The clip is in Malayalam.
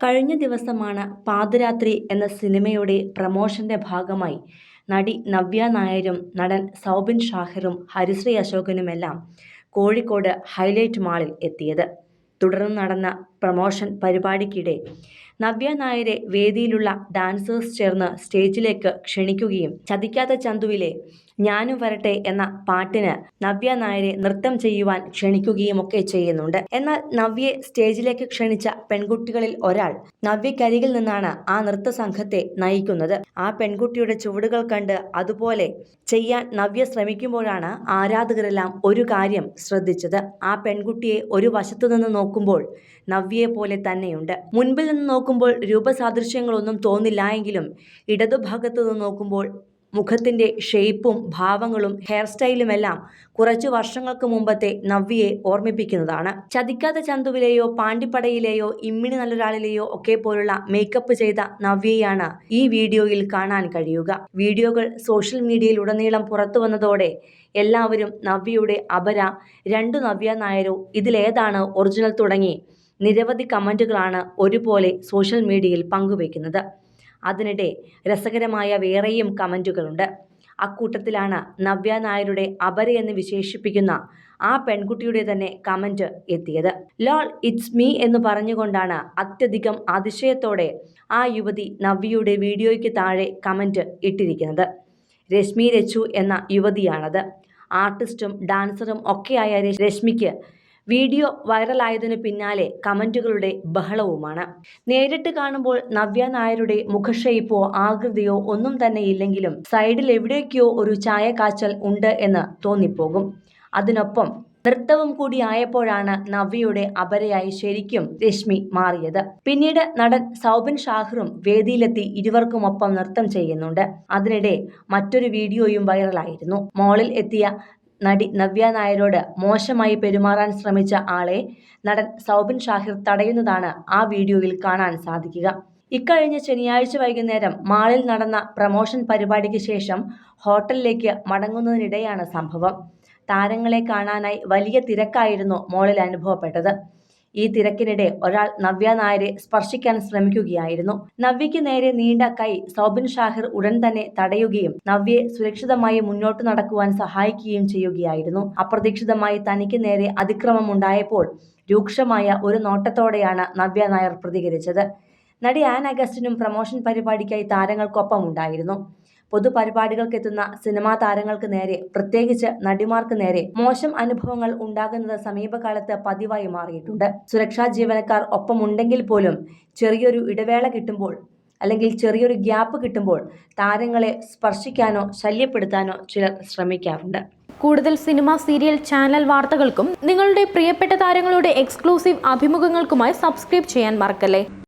കഴിഞ്ഞ ദിവസമാണ് പാതിരാത്രി എന്ന സിനിമയുടെ പ്രമോഷന്റെ ഭാഗമായി നടി നവ്യ നായരും നടൻ സൗബിൻ ഷാഹിറും ഹരിശ്രീ അശോകനുമെല്ലാം കോഴിക്കോട് ഹൈലൈറ്റ് മാളിൽ എത്തിയത്. തുടർന്ന് നടന്ന പ്രമോഷൻ പരിപാടിക്കിടെ നവ്യ നായരെ വേദിയിലുള്ള ഡാൻസേഴ്സ് ചേർന്ന് സ്റ്റേജിലേക്ക് ക്ഷണിക്കുകയും ചതിക്കാത്ത ചന്തുവിലെ ഞാനും വരട്ടെ എന്ന പാട്ടിന് നവ്യ നായരെ നൃത്തം ചെയ്യുവാൻ ക്ഷണിക്കുകയും ഒക്കെ ചെയ്യുന്നുണ്ട്. എന്നാൽ നവ്യയെ സ്റ്റേജിലേക്ക് ക്ഷണിച്ച പെൺകുട്ടികളിൽ ഒരാൾ നവ്യക്കരികിൽ നിന്നാണ് ആ നൃത്ത സംഘത്തെ നയിക്കുന്നത്. ആ പെൺകുട്ടിയുടെ ചുവടുകൾ കണ്ട് അതുപോലെ ചെയ്യാൻ നവ്യ ശ്രമിക്കുമ്പോഴാണ് ആരാധകരെല്ലാം ഒരു കാര്യം ശ്രദ്ധിച്ചത്. ആ പെൺകുട്ടിയെ ഒരു വശത്തു നിന്ന് നോക്കുമ്പോൾ നവ്യയെ പോലെ തന്നെയുണ്ട്. മുൻപിൽ നിന്ന് നോക്കുമ്പോൾ രൂപസാദൃശ്യങ്ങളൊന്നും തോന്നില്ല എങ്കിലും ഇടതുഭാഗത്തു നിന്ന് നോക്കുമ്പോൾ മുഖത്തിന്റെ ഷേപ്പും ഭാവങ്ങളും ഹെയർ സ്റ്റൈലുമെല്ലാം കുറച്ചു വർഷങ്ങൾക്ക് മുമ്പത്തെ നവ്യയെ ഓർമ്മിപ്പിക്കുന്നതാണ്. ചതിക്കാത്ത ചന്തുവിലെയോ പാണ്ടിപ്പടയിലെയോ ഇമ്മിണി നല്ലൊരാളിലെയോ ഒക്കെ പോലുള്ള മേക്കപ്പ് ചെയ്ത നവ്യയാണ് ഈ വീഡിയോയിൽ കാണാൻ കഴിയുക. വീഡിയോകൾ സോഷ്യൽ മീഡിയയിൽ ഉടനീളം പുറത്തു വന്നതോടെ എല്ലാവരും നവ്യയുടെ അപര രണ്ടു നവ്യ നായരോ ഇതിലേതാണ് ഒറിജിനൽ തുടങ്ങി നിരവധി കമന്റുകളാണ് ഒരുപോലെ സോഷ്യൽ മീഡിയയിൽ പങ്കുവയ്ക്കുന്നത്. അതിനിടെ രസകരമായ വേറെയും കമന്റുകളുണ്ട് അക്കൂട്ടത്തിലാണ് നവ്യ നായരുടെ അപര എന്ന് വിശേഷിപ്പിക്കുന്ന ആ പെൺകുട്ടിയുടെ തന്നെ കമന്റ് എത്തിയത്. ലോൾ ഇറ്റ്സ് മീ എന്ന് പറഞ്ഞുകൊണ്ടാണ് അത്യധികം അതിശയത്തോടെ ആ യുവതി നവ്യയുടെ വീഡിയോയ്ക്ക് താഴെ കമന്റ് ഇട്ടിരിക്കുന്നത്. രശ്മി രച്ചു എന്ന യുവതിയാണത്. ആർട്ടിസ്റ്റും ഡാൻസറും ഒക്കെയായ രശ്മിക്ക് വീഡിയോ വൈറലായതിനു പിന്നാലെ കമന്റുകളുടെ ബഹളവുമാണ്. നേരിട്ട് കാണുമ്പോൾ നവ്യ നായരുടെ മുഖഷയിപ്പോ ആകൃതിയോ ഒന്നും തന്നെ ഇല്ലെങ്കിലും സൈഡിൽ എവിടേക്കോ ഒരു ചായ കാച്ചൽ ഉണ്ട് എന്ന് തോന്നിപ്പോകും. അതിനൊപ്പം നൃത്തവും കൂടി ആയപ്പോഴാണ് നവ്യയുടെ അപരയായി ശരിക്കും രശ്മി മാറിയത്. പിന്നീട് നടൻ സൗബിൻ ഷാഹിറും വേദിയിലെത്തി ഇരുവർക്കുമൊപ്പം നൃത്തം ചെയ്യുന്നുണ്ട്. അതിനിടെ മറ്റൊരു വീഡിയോയും വൈറലായിരുന്നു. മോളിൽ എത്തിയ നടി നവ്യ നായരോട് മോശമായി പെരുമാറാൻ ശ്രമിച്ച ആളെ നടൻ സൗബിൻ ഷാഹിർ തടയുന്നതാണ് ആ വീഡിയോയിൽ കാണാൻ സാധിക്കുക. ഇക്കഴിഞ്ഞ ശനിയാഴ്ച വൈകുന്നേരം മാളിൽ നടന്ന പ്രമോഷൻ പരിപാടിക്ക് ശേഷം ഹോട്ടലിലേക്ക് മടങ്ങുന്നതിനിടെയാണ് സംഭവം. താരങ്ങളെ കാണാനായി വലിയ തിരക്കായിരുന്നു മോളിൽ അനുഭവപ്പെട്ടത്. ഈ തിരക്കിനിടെ ഒരാൾ നവ്യ നായരെ സ്പർശിക്കാൻ ശ്രമിക്കുകയായിരുന്നു. നവ്യയ്ക്ക് നേരെ നീണ്ട കൈ സൗബിൻ ഷാഹിർ ഉടൻ തന്നെ തടയുകയും നവ്യയെ സുരക്ഷിതമായി മുന്നോട്ട് നടക്കുവാൻ സഹായിക്കുകയും ചെയ്യുകയായിരുന്നു. അപ്രതീക്ഷിതമായി തനിക്ക് നേരെ അതിക്രമം ഉണ്ടായപ്പോൾ രൂക്ഷമായ ഒരു നോട്ടത്തോടെയാണ് നവ്യ നായർ പ്രതികരിച്ചത്. നടി ആൻ അഗസ്റ്റിനും പ്രമോഷൻ പരിപാടിക്കായി താരങ്ങൾക്കൊപ്പം ഉണ്ടായിരുന്നു. പൊതുപരിപാടികൾക്കെത്തുന്ന സിനിമാ താരങ്ങൾക്ക് നേരെ പ്രത്യേകിച്ച് നടിമാർക്ക് നേരെ മോശം അനുഭവങ്ങൾ ഉണ്ടാകുന്നത് സമീപകാലത്ത് പതിവായി മാറിയിട്ടുണ്ട്. സുരക്ഷാ ജീവനക്കാർ ഒപ്പമുണ്ടെങ്കിൽ പോലും ചെറിയൊരു ഇടവേള കിട്ടുമ്പോൾ അല്ലെങ്കിൽ ചെറിയൊരു ഗ്യാപ്പ് കിട്ടുമ്പോൾ താരങ്ങളെ സ്പർശിക്കാനോ ശല്യപ്പെടുത്താനോ ചിലർ ശ്രമിക്കാറുണ്ട്. കൂടുതൽ സിനിമ സീരിയൽ ചാനൽ വാർത്തകൾക്കും നിങ്ങളുടെ പ്രിയപ്പെട്ട താരങ്ങളുടെ എക്സ്ക്ലൂസീവ് അഭിമുഖങ്ങൾക്കുമായി സബ്സ്ക്രൈബ് ചെയ്യാൻ മറക്കല്ലേ?